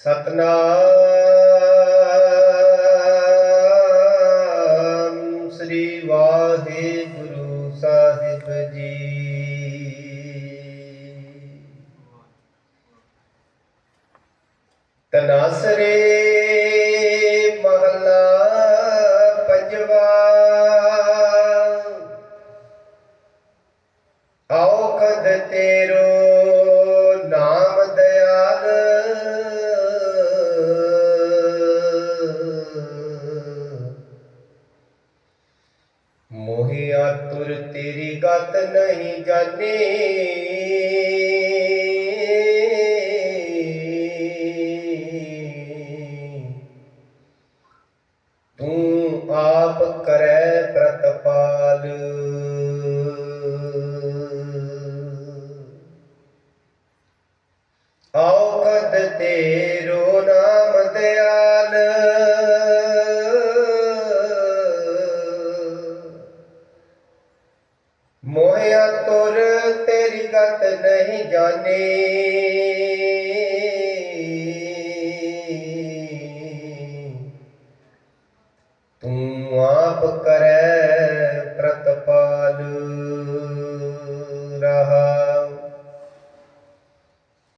ਸਤਨਾਮ ਸ੍ਰੀ ਵਾਹਿਗੁਰੂ ਸਾਹਿਬ ਜੀ। ਤਨਾਸਰੇ ਮਹਲਾ ਪੰਜਵਾ। ਆਓ ਕਦ ਤੇਰੋ ਮੋਹਿਆ ਤੁਰ ਤੇਰੀ ਗਤ ਨਹੀਂ ਜਾਣੇ। ਤੂੰ ਆਪ ਕਰੈ ਪ੍ਰਤਪਾਲ। ਆਓ ਕਦ ਤੇਰੋ ਨਾਮ ਦਿਆਲ। ਮੋਹਿਆ ਤੁਰ ਤੇਰੀ ਗਤ ਨਹੀਂ ਜਾਣੇ। ਤੂੰ ਆਪ ਕਰੈ